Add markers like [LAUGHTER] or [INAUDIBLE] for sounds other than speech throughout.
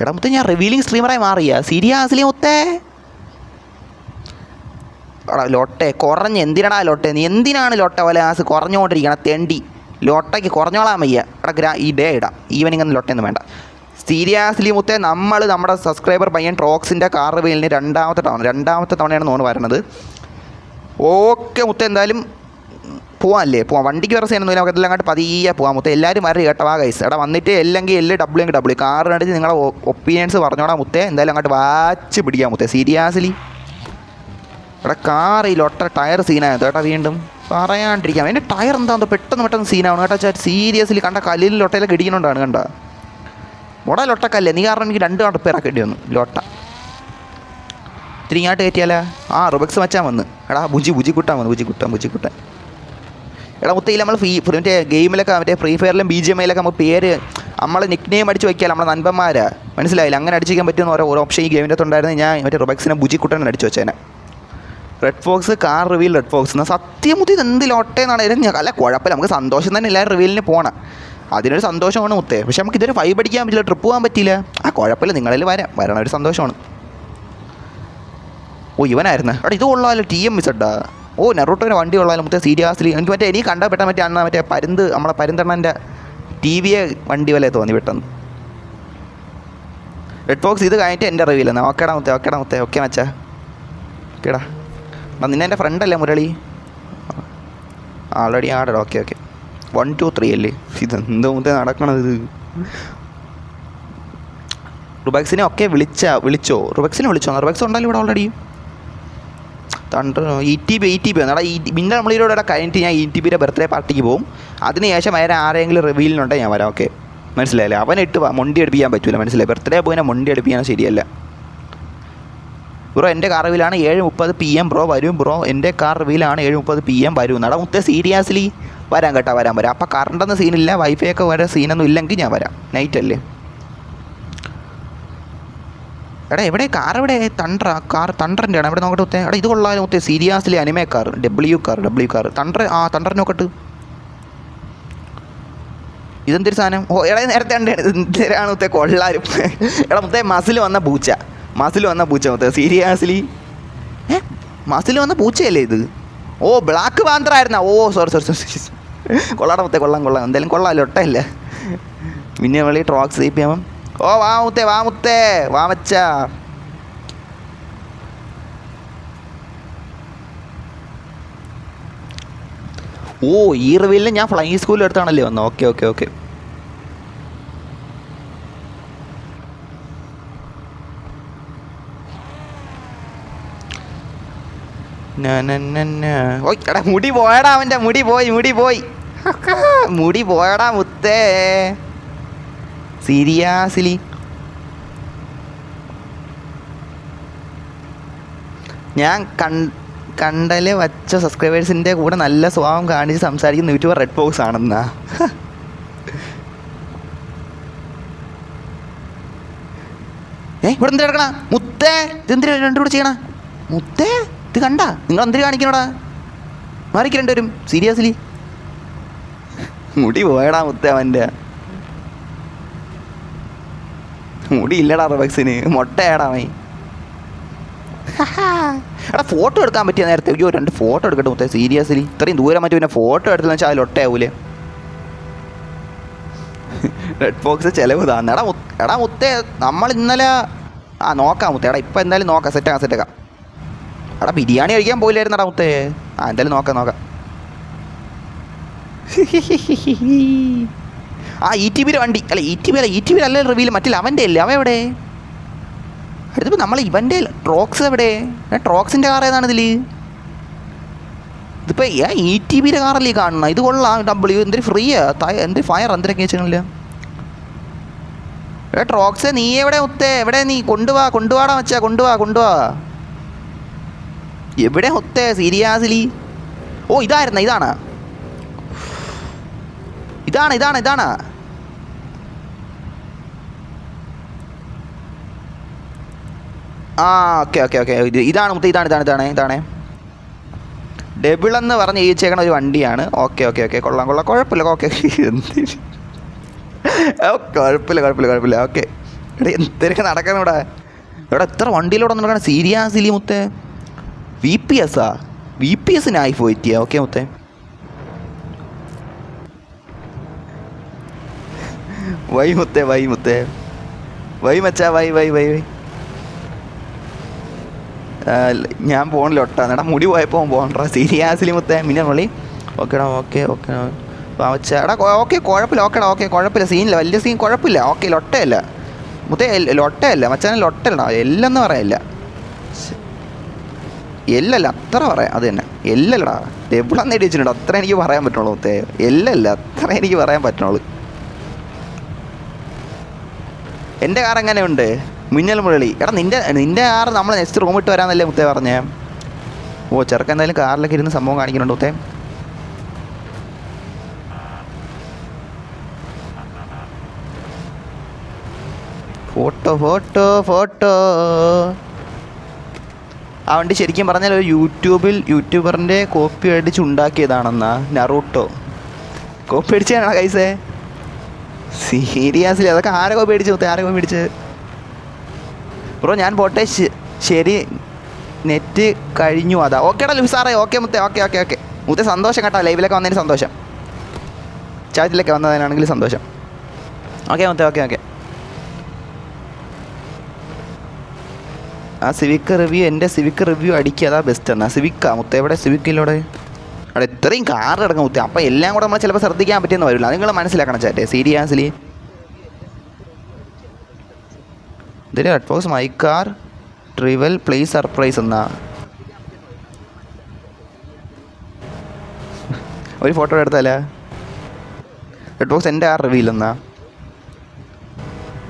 എടാ മുത്തേ ഞാൻ റിവീലിംഗ് സ്ട്രീമറായി മാറിയ. സീരിയസ്ലി മുത്തേ. എടാ ലോട്ടെ കുറഞ്ഞ് എന്തിനടാ ലോട്ടെ? നീ എന്തിനാണ് ലോട്ട വലാസ് കുറഞ്ഞുകൊണ്ടിരിക്കണം? തെണ്ടി. ലോട്ടയ്ക്ക് കുറഞ്ഞോളാൻ വയ്യ. എടാ ഗ്രാ ഈ ഡേ ഇടാം. ഈവനിങ് ഒന്നും ലോട്ടയൊന്നും വേണ്ട. സീരിയസ്ലി മുത്തേ നമ്മൾ നമ്മുടെ സബ്സ്ക്രൈബർ പയ്യൻ ട്രോക്സിന്റെ കാർ വീലിന് രണ്ടാമത്തെ തവണ രണ്ടാമത്തെ തവണയാണ് നോൺ വരുന്നത് ഓക്കെ മുത്തേ എന്തായാലും പോവാല്ലേ പോവാം. വണ്ടിക്ക് വേറെ സീനൊന്നുമില്ല. നമുക്ക് എല്ലാം കണ്ട് പതിയെ പോവാം. മുത്തേ എല്ലാവരും വരെ കേട്ടോ. ഗൈസ് എടാ വന്നിട്ട് അല്ലെങ്കിൽ എല്ലാം ഡബ്ല്യൂ എങ്കിൽ ഡബ്ല്യൂ കാർ കണ്ടിട്ട് നിങ്ങളെ ഒപ്പീനിയൻസ് പറഞ്ഞോടാ മുത്തേ. എന്തായാലും അങ്ങോട്ട് വാച്ച് പിടിക്കാം മുത്തേ. സീരിയസ്ലി എടാ കാർ ഈ ലൊട്ട ടയർ സീനായത് കേട്ടോ വീണ്ടും പറയാണ്ടിരിക്കാം. എന്റെ ടയർ എന്താ പെട്ടെന്ന് പെട്ടെന്ന് സീനാണ് കേട്ടോ ചാ. സീരിയസ്ലി കണ്ട കല്ലിൽ ലൊട്ടയിലൊക്കെ ഇടിക്കുന്നുണ്ടാണ് കണ്ട. മുട ലൊട്ടക്കല്ലേ നീ കാരണം എനിക്ക് രണ്ട് റിപ്പയർ ആക്കേണ്ടി വന്നു. ലോട്ട. ഇത്തിരി ഇങ്ങോട്ട് കയറ്റിയാലേ? ആ റുബക്സ് മച്ചാൻ വന്ന്. എടാ ബുജി ബുജി കുട്ടാൻ വന്നു. ബുജി കുട്ടാൻ ബുജി കുട്ടാൻ എടാ മുത്തയിൽ നമ്മൾ ഫ്രീ മറ്റേ ഗെയിമിലൊക്കെ മറ്റേ ഫ്രീ ഫയറിലും ബി ജി എം ഐയിലൊക്കെ നമ്മൾ പേര് നമ്മളെ നിക് നെയിം അടിച്ച് വയ്ക്കാൻ നമ്മളെ നൻപന്മാരാ. മനസ്സിലായില്ല? അങ്ങനെ അടിച്ചിരിക്കാൻ പറ്റുന്ന ഓരോ ഓപ്ഷൻ ഈ ഗെയിമിന്റെ ഉണ്ടായിരുന്നു ഞാൻ മറ്റേ റൊബക്സിനെ ബുജിക്കുട്ടനെ അടിച്ചു വെച്ചേനെ. Red fox car reveal red fox എന്നാൽ സത്യം മുത്തി എന്ത് ലോട്ടേന്നാണ് അല്ല കുഴപ്പമില്ല. നമുക്ക് സന്തോഷം തന്നെ എല്ലാവരും റിവീലിന് പോകണം അതിനൊരു സന്തോഷമാണ് മുത്തേ. പക്ഷേ നമുക്ക് ഇതൊരു ഫൈവ് അടിക്കാൻ പറ്റില്ല ട്രിപ്പ് പോകാൻ പറ്റില്ല. ആ കുഴപ്പമില്ല. നിങ്ങളിൽ വരാം. വരണ ഒരു സന്തോഷമാണ്. ഓ ഇവനായിരുന്നു. എടാ ഇത് കൊള്ളാമല്ലോ ടി എം മിസഡാ ഓ നെറോട്ടോന് വണ്ടി ഉള്ളാലും മറ്റേ സീരിയസ്ലി. എനിക്ക് മറ്റേ എനിക്ക് കണ്ടാൽ പെട്ടെന്ന് മറ്റേ അണ്ണ മറ്റേ പരുന്ത് നമ്മളെ പരുന്തണ്ണന്റെ ടി വിയെ വണ്ടി വലയെ തോന്നി പെട്ടെന്ന്. റെഡ് ബോക്സ് ഇത് കഴിഞ്ഞിട്ട് എന്റെ റിവ്യൂലെന്നാ ഓക്കേടാ മുത്തേ ഓക്കേടാ മുത്തേ ഓക്കെ മച്ചാ. ഓക്കേടാ. അപ്പം നിന്നെ എന്റെ ഫ്രണ്ടല്ലേ മുരളി? ആൾറെഡി ആടാ okay okay. One two three അല്ലേ? ഇതെന്തോ മുത്തേ നടക്കണത് ഇത്? റുബക്സിനെ ഒക്കെ വിളിച്ചാ വിളിച്ചോ? റുബക്സിനെ വിളിച്ചോ? റുബക്സ് ഉണ്ടല്ലോ ഇവിടെ already E T B E T ഈ പിന്നെ നമ്മളിലൂടെ കഴിഞ്ഞിട്ട് ഞാൻ ഇ ടി ബിയുടെ ബർത്ത്ഡേ പാർട്ടിക്ക് പോകും അതിനുശേഷം വേറെ ആരെങ്കിലും റിവീലിനുണ്ടെങ്കിൽ ഞാൻ വരാം ഓക്കെ മനസ്സിലായില്ലേ? അവൻ ഇട്ട് മൊണ്ടി അടുപ്പിക്കാൻ പറ്റില്ല മനസ്സിലായി? ബർത്ത്ഡേ പോയിനെ മൊണ്ടി അടുപ്പിക്കാൻ ശരിയല്ല. ബ്രോ എന്റെ കാർ റിവീലാണ് ഏഴ് മുപ്പത് പി എം ബ്രോ വരും ബ്രോ എന്റെ കാർ റിവീലാണ് ഏഴ് മുപ്പത് പി എം വരും. നട മുത്തേ സീരിയസ്ലി വരാം കേട്ടോ വരാൻ വരാം. അപ്പോൾ കറണ്ടൊന്നും സീനില്ല വൈഫൈ ഒക്കെ വരെ സീനൊന്നും ഇല്ലെങ്കിൽ ഞാൻ വരാം. നൈറ്റ് അല്ലേ? എടാ എവിടെ? കാർ എവിടെ? തണ്ടർ കാർ തണ്ടറിന്റെ ആണ് എവിടെ നോക്കട്ടെ എടാ ഇത് കൊള്ളാലും മുത്തേ സീരിയാസിലെ anime car W car W car thunder ആ തണ്ടർ നോക്കട്ട്. ഇതെന്തൊരു സാധനം? ഓ എടാ നേരത്തെ എന്തിനാണ് മുത്തേ കൊള്ളാരും. എടാ മുത്തേ മസിൽ വന്ന പൂച്ച. മസിൽ വന്ന പൂച്ച മുത്തേ സീരിയസ്ലി. ഏ? മസിൽ വന്ന പൂച്ചയല്ലേ ഇത്? ഓ ബ്ലാക്ക് പാന്തർ ആയിരുന്നാ. ഓ സോറി സോറി സോറി കൊള്ളാടാ മുത്തേ കൊള്ളാം കൊള്ളാം. എന്തായാലും കൊള്ളാമല്ലോ ഒട്ടയല്ലേ? പിന്നെ വെളി ട്രോക്സ് ഇപ്പം ഓ വാ മുത്തേ വാ മുത്തേ വാ ഓ ഈ ഞാൻ ഫ്ലൈങ് സ്കൂളിൽ എടുത്താണല്ലേ വന്നത് ഓക്കെ ഓക്കെ ഓക്കെ. മുടി പോയടാ അവന്റെ മുടി പോയി മുടി പോയി. [LAUGHS] മുടി പോയടാ മുത്തേ. സീരിയസ്ലി ഞാൻ കണ്ട കണ്ടൽ വച്ച സബ്സ്ക്രൈബേഴ്സിന്റെ കൂടെ നല്ല സ്വഭാവം കാണിച്ച് സംസാരിക്കുന്ന യൂട്യൂബർ റെഡ് ബോക്സ് ആണെന്നാ. [LAUGHS] ഏ ഇവിടെ എന്തിനാ കിടക്കണ? മുത്തേ ഇതെന്തിനാ രണ്ടും കൂടെ ചെയ്യണ? മുത്തേ ഇത് കണ്ട? നിങ്ങൾ എന്തിനു കാണിക്കണോടാ? മാറിക്ക് രണ്ടുപേരും. സീരിയസ്ലി മുടി പോയടാ മുത്തേ അവന്റെ. മുടി ഇല്ലടാ റബക്സിന്. മൊട്ടയാടാ മൈ എടാ ഫോട്ടോ എടുക്കാൻ പറ്റിയ നേരത്തെ അയ്യോ രണ്ട് ഫോട്ടോ എടുക്കട്ടെ മുത്തേ സീരിയസ്ലി ഇത്രയും ദൂരം മറ്റു പിന്നെ ഫോട്ടോ എടുത്തെന്ന് വെച്ചാൽ ഒട്ടയാവൂലേ? റെഡ് ബോക്സ് ചിലവ് താന്ന് എടാ എടാ മുത്തേ നമ്മൾ ഇന്നലെ ആ നോക്കാം മുത്തേ. എടാ ഇപ്പം എന്തായാലും നോക്കാം. സെറ്റ് സെറ്റാക്കാം സെറ്റാക്കാം എടാ ബിരിയാണി കഴിക്കാൻ പോയില്ലായിരുന്നു എടാ മുത്തേ. ആ എന്തായാലും നോക്കാം നോക്കാം. ആ ഇ ടി വിയുടെ വണ്ടി. അല്ല ഇ ടി വി അല്ല ഇ ടി വി അല്ല റിവീൽ മറ്റില്ല അവന്റെ അല്ലേ അവൻ എവിടെ? അടുത്തപ്പോൾ നമ്മൾ ഇവന്റെ ട്രോക്സ് എവിടെ? ട്രോക്സിന്റെ കാർ ഏതാണ് ഇതിൽ ഇതിപ്പോൾ ഇ ടി വിയുടെ കാറല്ലേ കാണണം ഇത് കൊള്ളാം. ഡബ്ല്യു എന്തൊരു ഫ്രീയാ എന്തൊരു ഫയർ എന്തൊക്കെ വെച്ചിട്ടില്ല എടാ ട്രോക്സ് നീ എവിടെ ഒത്തേ എവിടെ നീ? കൊണ്ടുവാ കൊണ്ടുവാടാ വെച്ചാ കൊണ്ടുവാ കൊണ്ടുവാ. എവിടെ ഒത്തേ സീരിയാസിലി ഓ ഇതായിരുന്ന? ഇതാണ്. ഇതാണ് ഇതാണ് ഇതാണ്. ആ ഓക്കെ ഓക്കെ ഓക്കെ. ഇത് ഇതാണ് മുത്ത ഇതാണ് ഇതാണ് ഇതാണ് ഇതാണ്. ഡബിൾ എന്ന് പറഞ്ഞ് ഈച്ചേക്കണ ഒരു വണ്ടിയാണ്. Okay okay okay. കൊള്ളാം കൊള്ളാം. കുഴപ്പമില്ല. ഓക്കെ കുഴപ്പമില്ല കുഴപ്പമില്ല കുഴപ്പമില്ല. ഓക്കെ. ഇവിടെ എന്തൊക്കെ നടക്കണം ഇവിടെ? ഇവിടെ എത്ര വണ്ടിയിലൂടെ നടക്കണം സീരിയസ്ലി മുത്തേ. വി പി എസ്സാ വി പി എസിനായി പോയിട്ടിയാ? ഓക്കെ മുത്തേ. വൈ മുത്തേ വൈ മുത്തേ വൈ മച്ചാ വൈ വൈ വൈ വൈ ഞാൻ പോണില്ല ഒട്ടാ എടാ മുടി പോയപ്പോൾ പോകണ്ട സീരിയസ്ലി മുത്തേ മിന്നെ വിളി ഓക്കേടാ ഓക്കെ ഓക്കെ ചേടാ ഓക്കെ കുഴപ്പമില്ല ഓക്കെടാ ഓക്കെ കുഴപ്പമില്ല സീനില്ല വലിയ സീൻ കുഴപ്പമില്ല ഓക്കെ ലൊട്ടയല്ല മുത്തേ ലൊട്ടയല്ല മച്ചാനെ ലൊട്ടല്ലടാ എല്ലെന്ന് പറയല്ല. എല്ലല്ല അത്ര പറയാം അത് തന്നെ. എല്ലല്ലടാ എവിടെ നേടി വെച്ചിട്ടുണ്ട് അത്ര എനിക്ക് പറയാൻ പറ്റുള്ളൂ മുത്തേ. എല്ലല്ല അത്ര എനിക്ക് പറയാൻ പറ്റുള്ളൂ. എന്റെ കാർ എങ്ങനെയുണ്ട്? മിന്നൽ മുരളി. എടാ നിന്റെ നിന്റെ കാർ നമ്മൾ നെക്സ്റ്റ് റൂം ഇട്ട് വരാമെന്നല്ലേ മുത്തേ പറഞ്ഞേ? ഓ ചെറുക്കൻ എന്തായാലും കാറിലൊക്കെ ഇരുന്ന് സംഭവം കാണിക്കുന്നുണ്ട് മുത്തേ. Photo photo photo. ആ വണ്ടി ശരിക്കും പറഞ്ഞാൽ ഒരു യൂട്യൂബിൽ യൂട്യൂബറിന്റെ കോപ്പി അടിച്ച് ഉണ്ടാക്കിയതാണെന്നാ നറൂട്ടോ. കോപ്പി അടിച്ചാണോ കൈസേ സീരിയസ്ലി അതൊക്കെ ആരെ കോപ്പി അടിച്ച് ആരൊക്കെ അടിച്ച് ബ്രോ ഞാൻ പോട്ടെ ശരി. നെറ്റ് കഴിഞ്ഞു അതാ. ഓക്കേടാ ഡാ സാറേ ഓക്കെ മുത്തേ ഓക്കെ ഓക്കെ ഓക്കെ മുത്തേ സന്തോഷം കേട്ടോ. ലൈവിലൊക്കെ വന്നതിന് സന്തോഷം. ചാറ്റിലൊക്കെ വന്നതിനാണെങ്കിൽ സന്തോഷം. ഓക്കെ മുത്തേ ഓക്കെ ഓക്കെ ആ സിവിക്ക് റിവ്യൂ എന്റെ സിവിക്ക് റിവ്യൂ അടിക്കുക. അതാ ബെസ്റ്റ് എന്നാ. സിവിക്കാ മുത്തേ എവിടെ? സിവിക്കിലൂടെ അവിടെ ഇത്രയും കാർ കിടക്കാൻ കുത്തി. അപ്പോൾ എല്ലാം കൂടെ നമ്മൾ ചിലപ്പോൾ ശ്രദ്ധിക്കാൻ പറ്റിയെന്ന് വരില്ല നിങ്ങൾ മനസ്സിലാക്കണം ചാറ്റേ സീരിയസ്ലി ഇതിൽ red my car travel place surprise എന്നാ. [LAUGHS] ഒരു ഫോട്ടോ എടുത്താലേ? റെഡ് ബോക്സ് എന്റെ ആ റിവീൽ എന്നാ.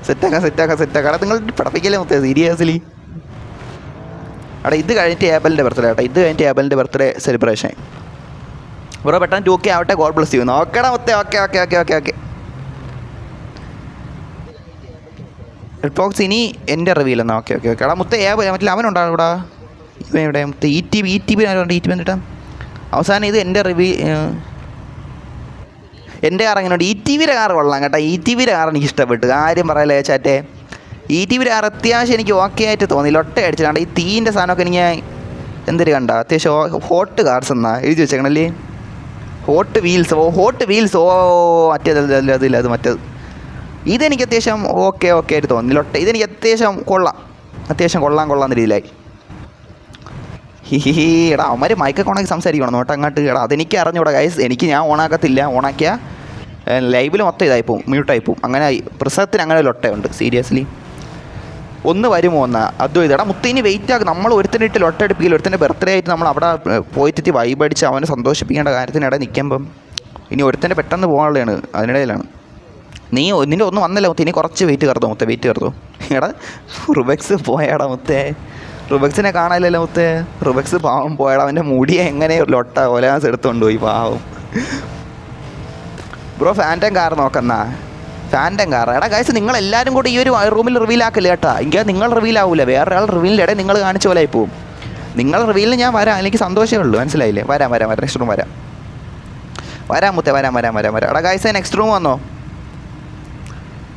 സെറ്റാക്കാം സെറ്റാക്കാം സെറ്റാക്കാം നിങ്ങൾ പഠിപ്പിക്കലേ മൊത്തം സീരിയസ്ലി അവിടെ ഇത് കഴിഞ്ഞിട്ട് ഏബലിന്റെ ബർത്ത്ഡേ ആട്ടെ ഇത് കഴിഞ്ഞിട്ട് ഏബലിന്റെ ബർത്ത്ഡേ സെലിബ്രേഷൻ ബ്രോ പെട്ടെന്ന് ടു കെ ആവട്ടെ. ഗോഡ് ബ്ലസ് ചെയ്യുന്നു നോക്കണം മുത്തേ. Okay okay okay okay okay. Red box ഇനി എന്റെ റിവീൽ എന്നാ. Okay okay okay. എടാ മുത്ത ഏ മറ്റേ അവനുണ്ടാവും ഇവിടെ ഇവൻ ഇവിടെ മുത്ത E T B E T B E T B എന്നിട്ട് അവസാനം ഇത് എന്റെ റിവ്യൂ എന്റെ കാർ എങ്ങനെയുണ്ട്? ഇ ടി വിയുടെ കാർ കൊള്ളാം കേട്ടോ. ഇ ടി വിയുടെ കാർ എനിക്ക് ഇഷ്ടപ്പെട്ടു. ആരും പറയലേ ചാറ്റേ. ഇ ടി വിയുടെ കാർ അത്യാവശ്യം എനിക്ക് ഓക്കെ ആയിട്ട് തോന്നി ലൊട്ട അടിച്ചിട്ടാണ്. ഈ തീന്റെ സാധനമൊക്കെ എനിക്ക് എന്തൊരു കണ്ട? അത്യാവശ്യം ഹോട്ട് കാർസ് എന്നാ. എഴുതി വെച്ചേക്കണല്ലേ? ഹോട്ട് വീൽസ് ഓ ഹോട്ട് വീൽസ് ഓ മറ്റേതല്ല അതില്ല അത് മറ്റേത്. ഇതെനിക്ക് അത്യാവശ്യം ഓക്കെ ഓക്കെ ആയിട്ട് തോന്നി ലൊട്ട ഇതെനിക്ക് അത്യാവശ്യം കൊള്ളാം. അത്യാവശ്യം കൊള്ളാം കൊള്ളാം രീതിയിലായി. ഹിഹി എടാ അവന്മാർ മൈക്കൊക്കെ ഓണാക്കി സംസാരിക്കണം? നോട്ട് അങ്ങോട്ട് എടാ അതെനിക്ക് അറിഞ്ഞൂടാ ഗൈസ് എനിക്ക് ഞാൻ ഓണാക്കത്തില്ല ഓണാക്കിയ ലൈവിൽ മൊത്തം ഇതായിപ്പോവും മ്യൂട്ടായിപ്പോവും മ്യൂട്ടായി പോവും. അങ്ങനെ പ്രസവത്തിന് അങ്ങനെ ലൊട്ടയുണ്ട് സീരിയസ്ലി ഒന്ന് വരുമോ എന്ന്. അദ്വൈതടാ മുത്ത് ഇനി വെയിറ്റ് ആക്കും. നമ്മൾ ഒരുത്തനെ ഇട്ട് ലൊട്ട എടുപ്പിക്കില്ല ഒരുത്തന്റെ ബർത്ത്ഡേ ആയിട്ട് നമ്മൾ അവിടെ വൈബ് അടിച്ച് അവനെ സന്തോഷിപ്പിക്കേണ്ട കാര്യത്തിനിടെ നിൽക്കുമ്പം ഇനി ഒരുത്തന്റെ പെട്ടെന്ന് പോകാനുള്ളതാണ് അതിനിടയിലാണ്. നീ നിന്റെ ഒന്നും വന്നല്ല മുത്തേ. ഇനി കുറച്ച് വെയിറ്റ് കയറുന്നു മുത്തേ വെയിറ്റ് കയറുന്നു എടാ റുബക്സ് പോയാടാ മുത്തേ. റുബക്സിനെ കാണാനില്ലല്ലോ മുത്തേ. റുബക്സ് പാവം പോയാടാ. അവന്റെ മുടി എങ്ങനെ ലൊട്ട ഒലാസ് എടുത്തുകൊണ്ട് പോയി പാവം. ബ്രോ ഫാന്റം കാർ നോക്കന്നാ ഫാന്റം കാർ എടാ ഗൈസ് നിങ്ങൾ എല്ലാവരും കൂടി ഈ ഒരു റൂമിൽ റിവീൽ ആക്കില്ല കേട്ടാ? എങ്കിൽ നിങ്ങൾ റിവീൽ ആവൂല. വേറെ ആൾ റിവീലിന്റെ ഇടയിൽ നിങ്ങൾ കാണിച്ച പോലെ പോവും. നിങ്ങൾ റിവീലിൽ ഞാൻ വരാം. എനിക്ക് സന്തോഷമേ ഉള്ളൂ. മനസ്സിലായില്ലേ? വരാം വരാം വരാം. നെക്സ്റ്റ് റൂം വരാം. വരാം മുത്തേ വരാം വരാം വരാം വരാം. എടാ ഗൈസ് നെക്സ്റ്റ് റൂം വന്നോ?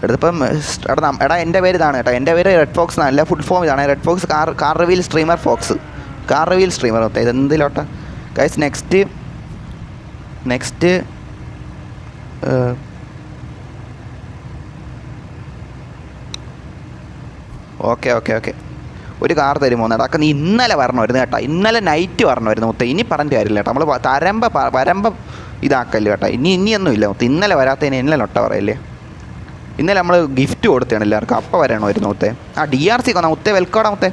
എടുത്തപ്പം എടാ എടാ എന്റെ പേര് ഇതാണ് കേട്ടോ. എന്റെ പേര് റെഡ് ഫോക്സ് എന്നാണ്. അല്ല ഫുഡ് ഫോം ഇതാണ്. Red fox car car reveal streamer fox car reveal streamer മൊത്തം. ഇത് എന്തിലോട്ടാ guys next next okay okay okay. ഒരു കാർ തരുമോ അതൊക്കെ നീ ഇന്നലെ വരണമായിരുന്നു കേട്ടോ. ഇന്നലെ നൈറ്റ് വരണമായിരുന്നു മുത്ത. ഇനി പറഞ്ഞിട്ട് കാര്യമില്ല കേട്ടോ. നമ്മൾ തരമ്പ വരമ്പ ഇതാക്കല്ലേ കേട്ടോ. ഇനി ഇനിയൊന്നും ഇല്ല മുത്ത. ഇന്നലെ വരാത്തതിന് ഇന്നലെ ഒട്ട പറയല്ലേ. ഇന്നലെ നമ്മൾ ഗിഫ്റ്റ് കൊടുത്തതാണ് എല്ലാവർക്കും. അപ്പം വരണമായിരുന്നു മുത്തേ. ആ ഡി ആർ സി കൊന്നാ മുത്തേ വെൽക്കോടാ മുത്തേ.